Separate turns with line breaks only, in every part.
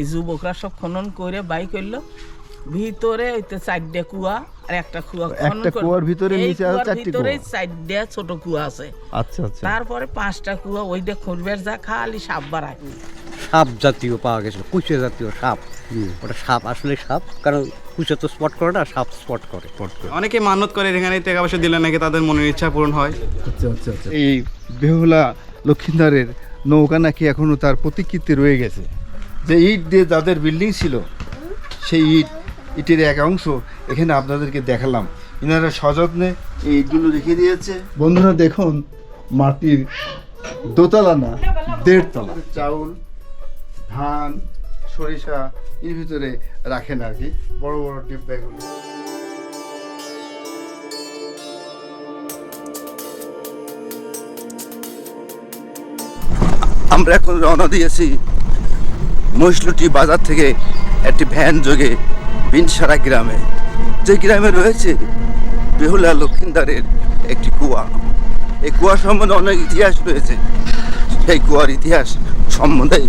এই যুবকরা সব খনন করে বাই করল। ভিতরে ওইতে চারটে কুয়া আর একটা কুয়া
একটা কুয়ার ভিতরে নিচে চারটি
ভিতরে
কুয়া?
চারটে ছোট কুয়া আছে।
আচ্ছা আচ্ছা।
তারপরে পাঁচটা কুয়া ওইটা খুঁজবার যা খালি সাপ বাড়ায়।
সাপ জাতীয় পাওয়া গেছিল কুচে জাতীয় সাপ। ওটা সাপ আসলে সাপ কারণ কুচে তো স্পট করে না সাপ স্পট করে।
অনেকে মানত করে এখানে টাকা পয়সা দিলে নাকি তাদের মনের ইচ্ছা পূরণ হয়।
আচ্ছা আচ্ছা আচ্ছা। এই বেহুলা লক্ষিন্দারের নৌকা নাকি এখনও তার প্রতিকৃতি রয়ে গেছে? যে ইট দিয়ে যাদের বিল্ডিং ছিল সেই ইট ইটের এক অংশ এখানে আপনাদেরকে দেখালাম। এনারা সযত্নে এই ইটগুলো রেখে দিয়েছে। বন্ধুরা দেখুন মাটির দোতলা না দেড়তলা। চাউল ধান সরিষা এর ভিতরে রাখেন আর কি বড় বড় ডিব্বাগুলো আমরা এখন রওনা দিয়েছি মহিষলুটি বাজার থেকে একটি ভ্যান যোগে বিনসারা গ্রামে। যে গ্রামে রয়েছে বেহুলা লক্ষিন্দারের একটি কুয়া। এই কুয়া সম্বন্ধে অনেক ইতিহাস রয়েছে। সেই কুয়ার ইতিহাস সম্বন্ধে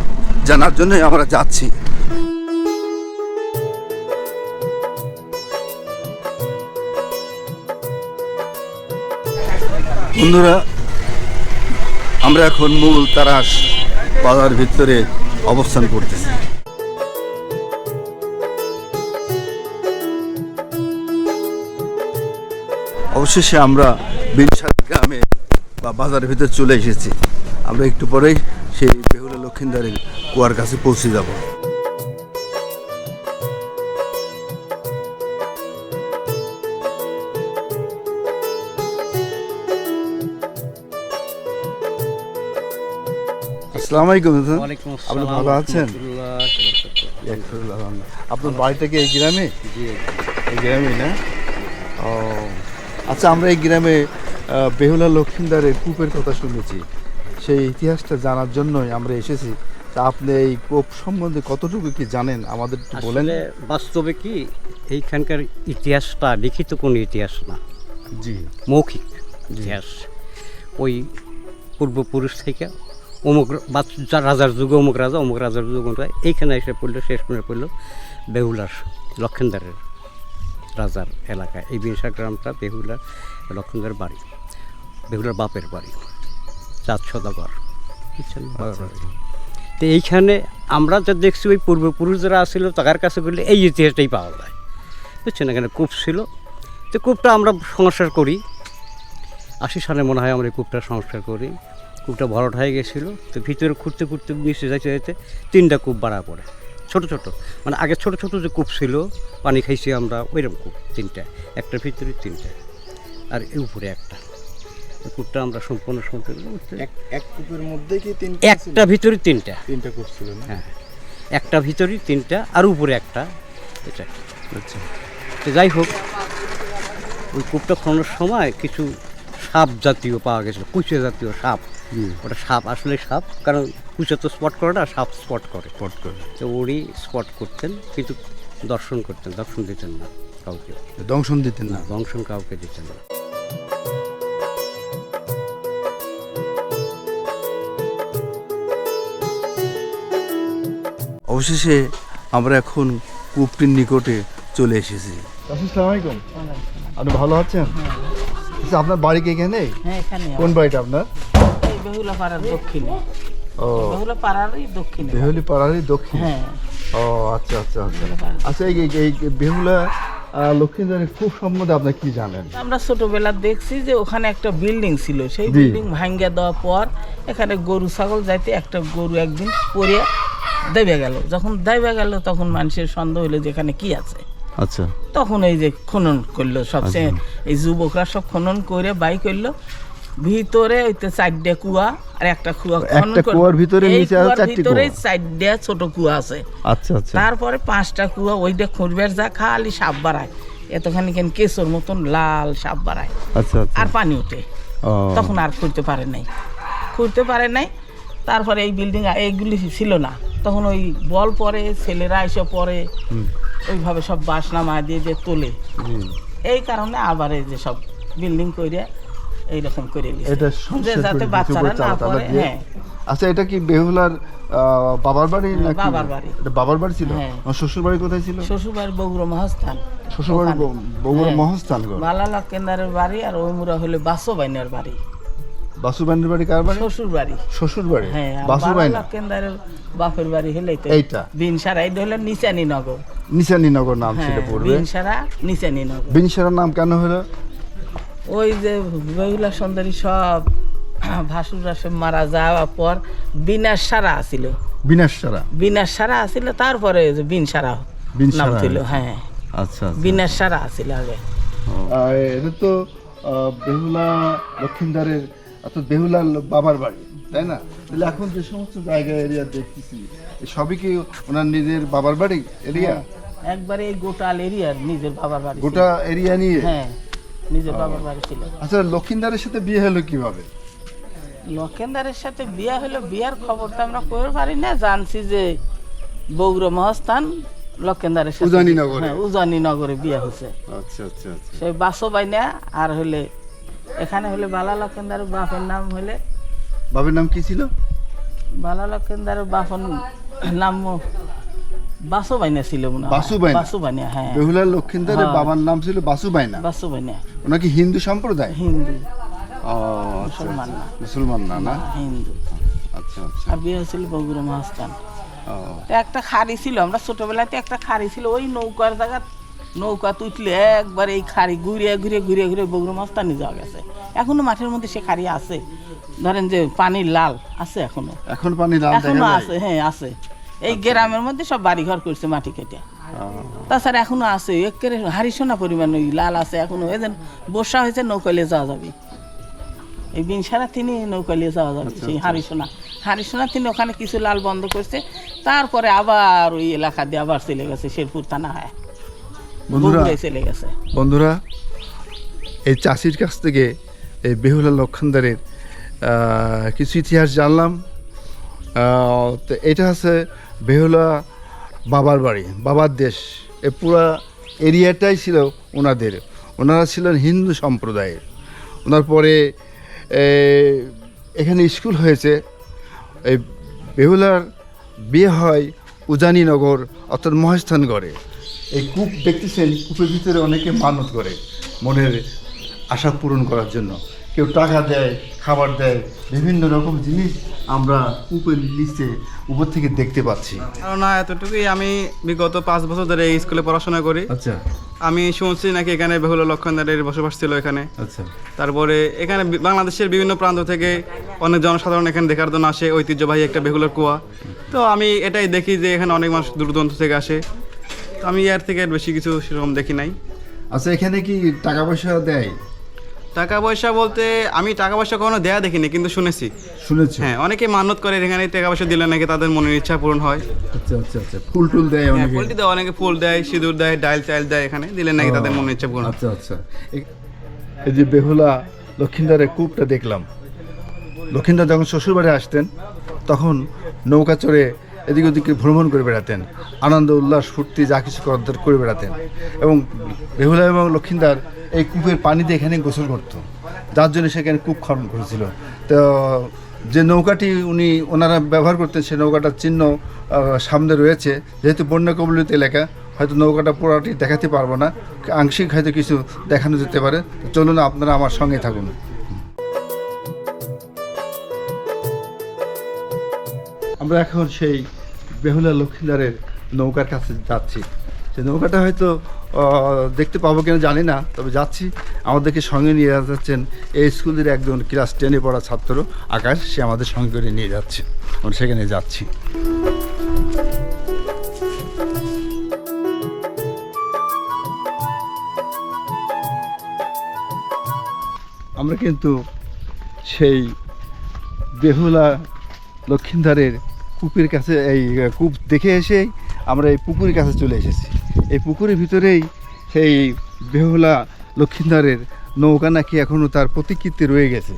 জানার জন্যই আমরা যাচ্ছি। বন্ধুরা, আমরা এখন মূল তারাস বাজার ভিতরে অবস্থান করতেছে। অবশেষে আমরা বিনসার গ্রামে বা বাজারের ভিতরে চলে এসেছি। আমরা একটু পরেই সেই বেহুলা লক্ষিন্দারের কুয়ার কাছে পৌঁছে যাব। আসসালামু আলাইকুম আপনি ভালো আছেন। আপনার বাড়িটা কি এই গ্রামে? এই গ্রামে না? ও আচ্ছা আমরা এই গ্রামে বেহুলা লক্ষিন্দারের কূপের কথা শুনেছি। সেই ইতিহাসটা জানার জন্যই আমরা এসেছি। তা আপনি এই কূপ সম্বন্ধে কতটুকু কি জানেন? আমাদের একটু বলেন।
বাস্তবে কি এইখানকার ইতিহাসটা লিখিত কোনো ইতিহাস না।
জি।
মৌখিক ইতিহাস। ওই পূর্বপুরুষ থেকে অমুক রা- বাচ- যা রাজার যুগে অমুক রাজা, অমুক রাজার যুগ এইখানে এসে পড়ল, শেষ করে পড়ল বেহুলার, লক্ষেন্দারের রাজার এলাকা এই বিনসা গ্রামটা বেহুলার লক্ষেন্দার বাড়ি, বেহুলার বাপের বাড়ি চাঁদ সদাগর। বুঝছেন তো এইখানে আমরা যা দেখছি, ওই পূর্বপুরুষ যারা আসছিল তার কাছে করলে এই ইতিহাসটাই পাওয়া যায়। বুঝছেন? এখানে কূপ ছিল। তো কূপটা আমরা সংস্কার করি। আশি সালে মনে হয় আমরা এই কূপটা সংস্কার করি। কূপটা ভরাট হয়ে গেছিল তো ভিতরে খুঁড়তে খুঁড়তে মিশে যাইতে যাইতে তিনটা কূপ বাড়া পড়ে। ছোট ছোট মানে আগে ছোট ছোট যে কূপ ছিল পানি খাইছি আমরা ওইরকম কূপ তিনটা একটার ভিতরে তিনটা আর এই উপরে একটা। কূপটা আমরা সম্পূর্ণ সম্পূর্ণ
এক কূপের মধ্যে কি
একটা ভিতরে তিনটা।
তিনটা কূপ ছিল
হ্যাঁ একটা ভিতরে তিনটা আর উপরে একটা। এটা।
আচ্ছা।
তো যাই হোক ওই কূপটা খননের সময় কিছু সাপ জাতীয় পাওয়া গেছিল কুচে জাতীয় সাপ। ওটা সাপ আসলে সাপ কারণ কুচে তো স্পট করে না সাপ স্পট করে।
স্পট করে।
তো উনি স্পট করতেন কিন্তু দর্শন করতেন দর্শন দিতেন না কাউকে।
দংশন দিতেন
না? দংশন কাউকে দিতেন না।
অবশেষে আমরা এখন কূপটির নিকটে চলে এসেছি। আসসালামু আলাইকুম। আপনি ভালো আছেন? আচ্ছা আপনার বাড়ি কি এখানে?
হ্যাঁ
কোন বাড়িটা আপনার?
বেহুলা পাড়ার দক্ষিণে।
ও।
বেহুলা পাড়ারই দক্ষিণে।
বেহুলি পাড়ারই দক্ষিণ?
হ্যাঁ।
ও আচ্ছা আচ্ছা আচ্ছা। আচ্ছা এই এই- বেহুলা লক্ষ্মীদারের খুব সম্বন্ধে আপনি কি জানেন?
আমরা ছোটবেলা দেখছি যে ওখানে একটা বিল্ডিং ছিল। সেই বিল্ডিং ভাঙ্গিয়ে দেওয়ার পর এখানে গরু ছাগল যাইতে একটা গরু একদিন পরে দেবে গেল। যখন দেবে গেল তখন মানুষের সন্দেহ হলো যে এখানে কি আছে।
আচ্ছা।
তখন এই যে খনন করল সবচেয়ে এই যুবকরা সব খনন করে বাই করল। ভিতরে চারটে কুয়া আর একটা কুয়া।
একটা কুয়ার ভিতরে নিচে
কুয়ার
চারটি
ভিতরে
কুয়া।
চারটে ছোট কুয়া আছে।
আচ্ছা আচ্ছা।
তারপরে পাঁচটা কুয়া ওইটা খুঁজবার যা খালি সাপ বাড়ায়। এতখানি কেন কেশর মতন লাল সাপ বাড়ায়।
আচ্ছা আচ্ছা।
আর পানি ওঠে। তখন আর খুঁজতে পারে নাই। খুঁজতে পারে নাই। তারপরে এই বিল্ডিং এইগুলি ছিল না। তখন ওই বল পরে ছেলেরা এসে পরে ওইভাবে সব বাস নামা দিয়ে যে তোলে। এই কারণে আবার এই যে সব বিল্ডিং করে এইরকম করে
এটা
যাতে বাচ্চারা না পড়ে হ্যাঁ।
আচ্ছা এটা কি বেহুলার বাবার বাড়ি নাকি?
বাবার বাড়ি।
এটা বাবার বাড়ি ছিল?
হ্যাঁ।
শ্বশুর বাড়ি কোথায় ছিল?
শ্বশুরবাড়ি বগুড়া মহাস্থান।
শ্বশুর বাড়ি বগুড়া
হ্যাঁ।
মহস্থান
কেন্দ্রের বাড়ি আর হলে বাসুবাইনের বাড়ি।
বাসুবাইনের বাড়ি কার বাড়ি?
শ্বশুর বাড়ি।
শ্বশুর বাড়ি?
হ্যাঁ আর
বাসুবাইন।
মালালা কেন্দ্রের বাপের বাড়ি হলেই তো
এইটা।
বিনসারা এটা হলো নিচানি নগর
নিশানীনগর নাম ছিল পূর্বে
বিনসারা নিচানি নগর
বিনসারার নাম কেন হলো?
ওই যে বেহুলা সুন্দরী সব ভাসুরা সব মারা যাওয়ার পর বিনাশ সারা আসিল
বিনাশসারা
বিনাশ সারা আসিল তারপরে যে বিন সারা নাম ছিল হ্যাঁ।
আচ্ছা আচ্ছা।
বিনাশ সারা আসিল আগে।
এটা তো বেহুলা লক্ষিন্দারের অর্থাৎ বেহুলার বাবার বাড়ি তাই না? তাহলে এখন যে সমস্ত জায়গা এরিয়া দেখতেছি সবই কি ওনার নিজের বাবার বাড়ি এরিয়া?
একবারে এই গোটাল এরিয়ার নিজের বাবার বাড়ি।
গোটা এরিয়া নিয়ে?
হ্যাঁ। নিজের বাবার বাড়ি ছিল।
আচ্ছা লক্ষিন্দারের সাথে বিয়ে হলো কীভাবে?
লক্ষেন্দারের সাথে বিয়া হলো বিয়ার খবর তো আমরা কই পারি না জানছি যে বগুড়া মহাস্থান লক্ষেন্দারের সাথে
উজানিনগরে।
হ্যাঁ উজানিনগরে বিয়া হয়েছে।
আচ্ছা আচ্ছা আচ্ছা।
সেই বাসবাইনা আর হলে এখানে হলে বালা লক্ষেন্দারের বাপের নাম হলে
বাবার নাম কি ছিল?
বালা লক্ষেন্দারের বাপন নাম বাসবাইনা ছিল মনে হয়।
বাসুবাইনা?
বাসুবাইনা হ্যাঁ।
বেহুলা লক্ষিন্দারের
হ্যাঁ।
বাবার নাম ছিল বাসুবাইনা?
বাসুবাইনা।
ওনার কি হিন্দু সম্প্রদায়?
হিন্দু।
ও আচ্ছা
মুসলমান না।
মুসলমান না না?
হিন্দু।
আচ্ছা আচ্ছা।
আর বিয়ে হয়েছিল বগুড়া মহাস্থান।
ও।
একটা খাড়ি ছিল আমরা ছোটবেলাতে একটা খাড়ি ছিল ওই নৌকার জায়গা নৌকা তুটলে একবার এই খাড়ি ঘুরিয়ে ঘুরিয়ে ঘুরিয়ে ঘুরিয়ে বগুড়া মাস্তানি যাওয়া গেছে। এখনও মাঠের মধ্যে সে খাড়ি আছে। ধরেন যে পানির লাল আছে এখনও।
এখন পানি লাল এখনও
আছে হ্যাঁ আছে। এই গ্রামের মধ্যে সব বাড়ি ঘর করছে মাটি কেটে। তাছাড়া এখনও আছে একেবারে হাড়ি সোনা পরিমাণ ওই লাল আছে এখনও এদের বর্ষা হয়েছে নৌকালে যাওয়া যাবে। এই বিনসারা তিনি নৌকালে যাওয়া যাবে সেই হাড়ি সোনা। হাড়ি সোনা তিনি ওখানে কিছু লাল বন্ধ করছে তারপরে আবার ওই এলাকা দিয়ে আবার চলে গেছে শেরপুর থানা হয়।
বন্ধুরা
চলে গেছে।
বন্ধুরা এই চাষির কাছ থেকে এই বেহুলা লক্ষণদারের কিছু ইতিহাস জানলাম। আহ, তো এটা হচ্ছে বেহুলা বাবার বাড়ি, বাবার দেশ। এ পুরা এরিয়াটাই ছিল ওনাদের। ওনারা ছিলেন হিন্দু সম্প্রদায়ের। ওনার পরে এখানে স্কুল হয়েছে। এই বেহুলার বিয়ে হয় উজানিনগর, অর্থাৎ মহেস্থানগড়ে এই কূপ দেখতেছেন, কূপের ভিতরে অনেকে মানত করে মনের আশা পূরণ করার জন্য। কেউ টাকা দেয় খাবার দেয় বিভিন্ন রকম জিনিস আমরা কূপের নিচে উপর থেকে দেখতে পাচ্ছি।
না এতটুকুই আমি বিগত পাঁচ বছর ধরে এই স্কুলে পড়াশোনা করি।
আচ্ছা।
আমি শুনছি নাকি এখানে বেহুলা লক্ষণদারের বসবাস ছিল এখানে।
আচ্ছা।
তারপরে এখানে বাংলাদেশের বিভিন্ন প্রান্ত থেকে অনেক জনসাধারণ এখানে দেখার জন্য আসে ঐতিহ্যবাহী একটা বেহুলার কুয়া। তো আমি এটাই দেখি যে এখানে অনেক মানুষ দূর দূরান্ত থেকে আসে। তো আমি এর থেকে বেশি কিছু সেরকম দেখি নাই।
আচ্ছা এখানে কি টাকা পয়সা দেয়?
টাকা পয়সা বলতে আমি টাকা পয়সা কখনো দেয়া দেখিনি কিন্তু শুনেছি।
শুনেছি।
হ্যাঁ অনেকে মানত করে এখানে টাকা পয়সা দিলে নাকি তাদের মনের ইচ্ছা পূরণ হয়।
আচ্ছা আচ্ছা আচ্ছা ফুল টুল দেয়
হ্যাঁ
অনেকে।
পোলট্রি দেয় অনেকে ফুল দেয় সিঁদুর দেয় ডাইল চাইল দেয় এখানে দিলে নাকি তাদের মনের ইচ্ছা পূরণ
আচ্ছা আচ্ছা। এই- যে বেহুলা লক্ষিন্দারের কূপটা দেখলাম। লক্ষিন্দার যখন শ্বশুরবাড়ি আসতেন তখন নৌকা চড়ে এদিক ওদিকে ভ্রমণ করে বেড়াতেন আনন্দ উল্লাস ফুর্তি যা কিছু করে বেড়াতেন। এবং বেহুলা এবং লক্ষিন্দার এই কূপের পানিতে এখানে গোসল করতো। যার জন্য সেখানে কূপ খনন করেছিল। তো যে নৌকাটি উনি, ওনারা ব্যবহার করতেন সেই নৌকাটার চিহ্ন সামনে রয়েছে। যেহেতু বন্যা কবলিত এলাকা, হয়তো নৌকাটা পুরোটি দেখাতে পারব না। আংশিক হয়তো কিছু দেখানো যেতে পারে। চলুন আপনারা আমার সঙ্গে থাকুন। আমরা এখন সেই বেহুলা লক্ষ্মীদারের নৌকার কাছে যাচ্ছি। সেই নৌকাটা হয়তো দেখতে পাবো কিনা জানি না, তবে যাচ্ছি। আমাদেরকে সঙ্গে নিয়ে যাচ্ছেন এই স্কুলের একজন ক্লাস টেনে পড়া ছাত্র আকাশ, সে আমাদের সঙ্গে করে নিয়ে যাচ্ছে। আমরা সেখানে যাচ্ছি। আমরা কিন্তু সেই বেহুলা লক্ষিন্দারের কূপের কাছে, এই কূপ দেখে এসেই আমরা এই পুকুরের কাছে চলে এসেছি। এই পুকুরের ভিতরেই সেই বেহুলা লক্ষিন্দারের নৌকা নাকি এখনও তার প্রতিকৃতি রয়ে গেছে।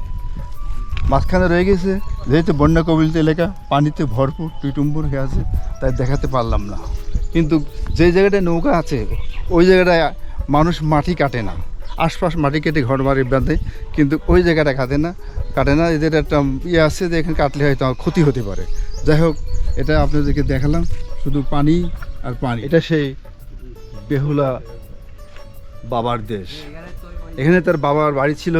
মাঝখানে রয়ে গেছে, যেহেতু বন্যা কবিলিত এলাকা, পানিতে ভরপুর টুইটুম্বুর হয়ে আছে, তাই দেখাতে পারলাম না। কিন্তু যে জায়গাটায় নৌকা আছে, ওই জায়গাটায় মানুষ মাটি কাটে না। আশপাশ মাটি কেটে ঘর বাড়ি বাঁধে, কিন্তু ওই জায়গাটা কাটে না। কাটে না, এদের একটা ইয়ে আছে যে এখানে কাটলে হয়তো ক্ষতি হতে পারে। যাই হোক, এটা আপনাদেরকে দেখালাম, শুধু পানি আর পানি। এটা সেই বেহুলা বাবার দেশ। এখানে তার বাবার বাড়ি ছিল।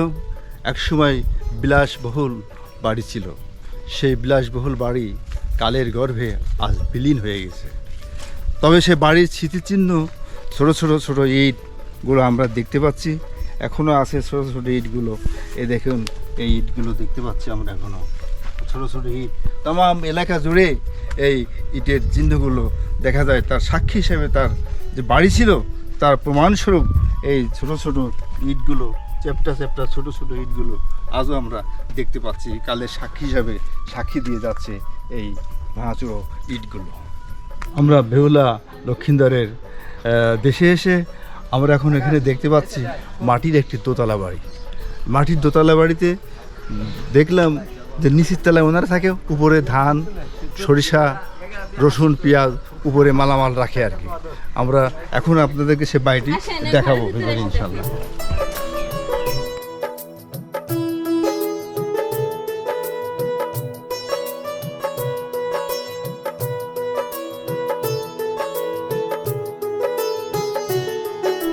একসময় বিলাসবহুল বাড়ি ছিল। সেই বিলাসবহুল বাড়ি কালের গর্ভে আজ বিলীন হয়ে গেছে। তবে সে বাড়ির স্মৃতিচিহ্ন ছোট ছোট ছোট ইটগুলো আমরা দেখতে পাচ্ছি। এখনও আছে ছোট ছোট ইটগুলো। এ দেখুন, এই ইটগুলো দেখতে পাচ্ছি আমরা এখনও ছোট ছোট ইট। তাম এলাকা জুড়ে এই ইটের চিহ্নগুলো দেখা যায়। তার সাক্ষী হিসেবে তার যে বাড়ি ছিল, তার প্রমাণস্বরূপ এই ছোট ছোট ইটগুলো, চ্যাপ্টা চ্যাপ্টা ছোট ছোট ইটগুলো আজও আমরা দেখতে পাচ্ছি, কালের সাক্ষী হিসাবে সাক্ষী দিয়ে যাচ্ছে এই ভাঙাচুরো ইটগুলো। আমরা বেহুলা লক্ষিন্দরের দেশে এসে আমরা এখন এখানে দেখতে পাচ্ছি মাটির একটি দোতলা বাড়ি। মাটির দোতলা বাড়িতে দেখলাম যে নিচের তলায় ওনারা থাকে, উপরে ধান, সরিষা রসুন পেঁয়াজ উপরে মালামাল রাখে আর কি। আমরা এখন আপনাদেরকে সে বাড়িটি দেখাবো ইনশাল্লাহ।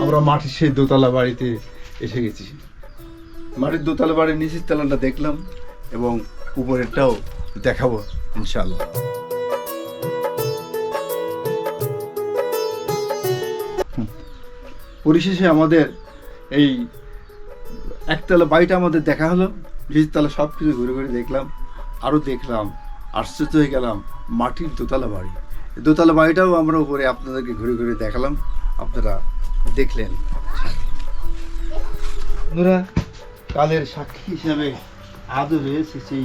আমরা মাটির সেই দোতলা বাড়িতে এসে গেছি। মাটির দোতলা বাড়ির নিচের তলাটা দেখলাম এবং উপরেরটাও দেখাবো ইনশাল্লাহ। পরিশেষে আমাদের এই একতলা বাড়িটা আমাদের দেখা হলো। নিচের তলা সব কিছু ঘুরে ঘুরে দেখলাম আরও দেখলাম আশ্চর্য হয়ে গেলাম মাটির দোতলা বাড়ি। দোতলা বাড়িটাও আমরা উপরে আপনাদেরকে ঘুরে ঘুরে দেখালাম আপনারা দেখলেন। বন্ধুরা কালের সাক্ষী হিসাবে আজও রয়েছে সেই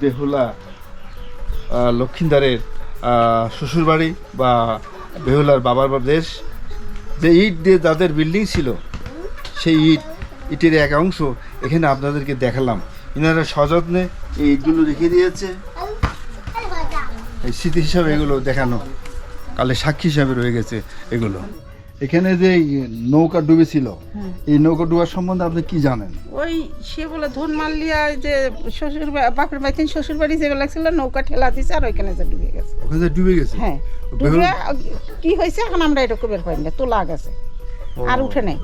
বেহুলা আহ, লক্ষিন্দারের শ্বশুরবাড়ি বা বেহুলার বাবার দেশ। যে ইট দিয়ে যাদের বিল্ডিং ছিল, সেই ইট, ইটের এক অংশ এখানে আপনাদেরকে দেখালাম। এনারা সযত্নে এই ইটগুলো রেখে দিয়েছে। এই স্মৃতি হিসাবে এগুলো দেখানো কালে সাক্ষী হিসাবে রয়ে গেছে এগুলো। এখানে যে নৌকা ডুবেছিল এই নৌকা ডুবার সম্বন্ধে আপনি কি জানেন?
ওই সে বলে ধন মারলিয়া যে শ্বশুর বাপের বাড়িতে শ্বশুর বাড়ি যেগুলো লাগছিল নৌকা ঠেলা দিছে আর ওইখানে যে ডুবে গেছে।
ওখানে যে ডুবে গেছে?
হ্যাঁ। ডুবে কি হয়েছে এখন আমরা এরকম বের পাই না তোলা গেছে। আর উঠে নাই।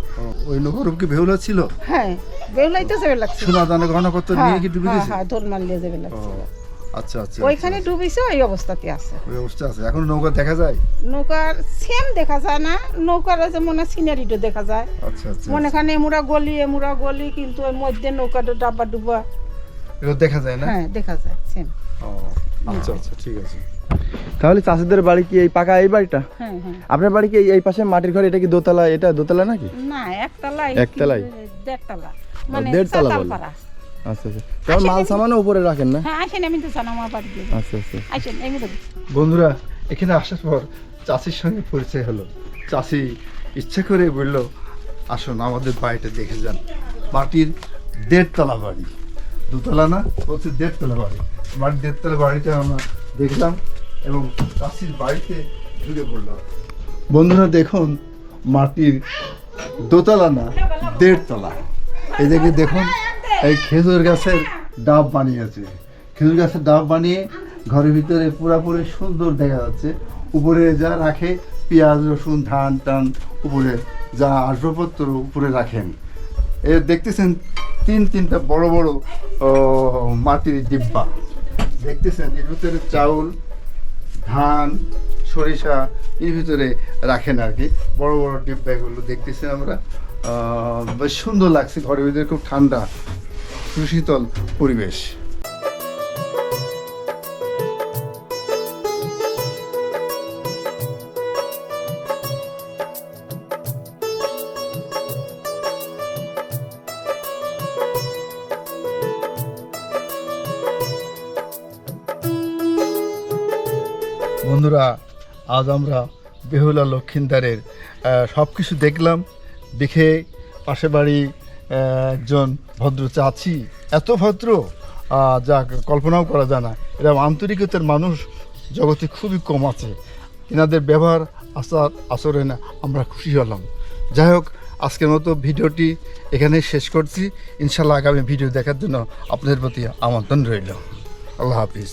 ওই নৌকার কি বেহুলা ছিল?
হ্যাঁ বেহুলাই তো যাবে লাগছে
সোনা দানা গহনাপত্র নিয়ে কি ডুবে গেছে?
হ্যাঁ ধন মারলিয়া যাবে লাগছে
আচ্ছা আচ্ছা
ওইখানে ডুবিছে ওই অবস্থাতে আছে।
ওই অবস্থা আছে। এখন নৌকা দেখা যায়?
নৌকার সেম দেখা যায় না। নৌকার ওই যে মনে সিনারিটা দেখা যায়।
আচ্ছা আচ্ছা
মনে খানে এমুরা গলি এমুরা গলি কিন্তু ওই মধ্যে নৌকাটা ডাব্বা ডুবা
এটা দেখা যায় না?
হ্যাঁ দেখা যায় সেম।
ও, আচ্ছা আচ্ছা ঠিক আছে।
তাহলে চাষিদের বাড়ি কি এই পাকা এই বাড়িটা?
হ্যাঁ হ্যাঁ।
আপনার বাড়ি কি এই- পাশে মাটির ঘর? এটা কি দোতলা? এটা দোতলা নাকি?
না একতলাই
একতলাই?
দেড়তলা। মানে
দেড়তলা বলে। আচ্ছা আচ্ছা। তাহলে মাল সামানও উপরে রাখেন না?
হ্যাঁ আসেন আমি তো জানো আমার বাড়ি
আচ্ছা আচ্ছা।
আসেন এমনি তো
বন্ধুরা এখানে আসার পর চাষির সঙ্গে পরিচয় হলো। চাষি ইচ্ছা করে বলল আসুন আমাদের বাড়িটা দেখে যান। মাটির দেড়তলা বাড়ি। দুতলা না বলছে দেড়তলা বাড়ি। মাটির দেড়তলা বাড়িটা আমরা দেখলাম এবং চাষির বাড়িতে ঢুকে পড়লাম। বন্ধুরা দেখুন মাটির দোতলা না দেড়তলা। এই দেখে দেখুন এই খেজুর গাছের ডাব বানিয়েছে। খেজুর গাছের ডাব বানিয়ে ঘরের ভিতরে পুরাপুরি সুন্দর দেখা যাচ্ছে। উপরে যা রাখে পেঁয়াজ, রসুন, ধান, টান, উপরে যা আসবাবপত্র উপরে রাখেন। এ দেখতেছেন তিন তিনটা বড় বড় মাটির ডিব্বা। দেখতেছেন এর ভিতরে চাউল, ধান, সরিষা এর ভিতরে রাখেন আর কি। বড় বড় ডিব্বা এগুলো দেখতেছি আমরা। বেশ সুন্দর লাগছে। ঘরের ভিতরে খুব ঠান্ডা। সুশীতল পরিবেশ। বন্ধুরা আজ আমরা বেহুলা লক্ষিন্দারের সব কিছু দেখলাম দেখে পাশে বাড়ি একজন ভদ্র চাচি, এত ভদ্র? যা কল্পনাও করা যায় না। এরকম আন্তরিকতার মানুষ, জগতে খুবই কম আছে। এনাদের ব্যবহার, আচার, আচরণে আমরা খুশি হলাম। যাই হোক, আজকের মতো ভিডিওটি এখানে শেষ করছি। ইনশাল্লাহ আগামী ভিডিও দেখার জন্য আপনাদের প্রতি আমন্ত্রণ রইল। আল্লাহ হাফিজ।